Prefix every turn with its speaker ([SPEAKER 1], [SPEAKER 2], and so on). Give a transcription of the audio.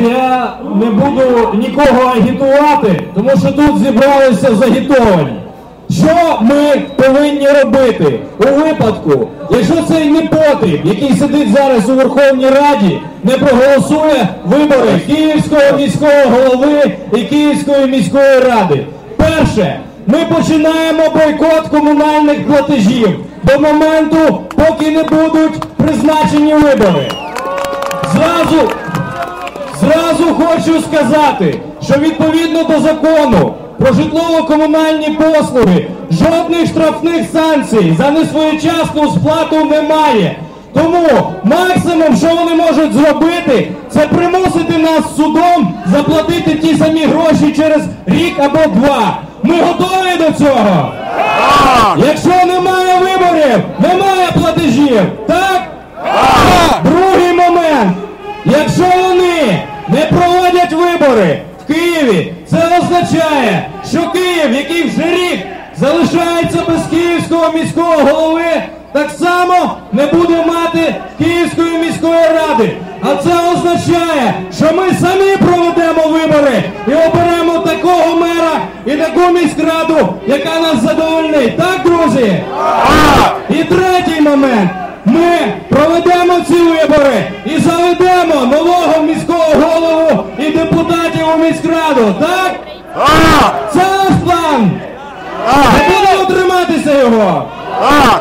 [SPEAKER 1] я не буду нікого агітувати, тому що тут зібралися загітовані. Що ми повинні робити у випадку, якщо цей непотріб, який сидить зараз у Верховній Раді, не проголосує вибори Київського міського голови і Київської міської ради? Перше, ми починаємо бойкот комунальних платежів до моменту, поки не будуть призначені вибори. Зразу хочу сказати, що відповідно до закону про житлово-комунальні послуги жодних штрафних санкцій за несвоєчасну сплату немає. Тому максимум, що вони можуть зробити, це примусити нас судом заплатити ті самі гроші через рік або два. Ми готові до цього? Якщо немає виборів, немає платежів, так? Другий момент. Якщо не проводять вибори в Києві, це означає, що Київ, який вже рік залишається без Київського міського голови, так само не буде мати Київської міської ради. А це означає, що ми самі проведемо вибори і оберемо такого мера і таку міськраду, яка нас задовольнить. Так, друзі? І третій момент. Ми проведемо ці вибори і заведемо нового міськраду, так? Це наш план. Не будемо триматися його. Слава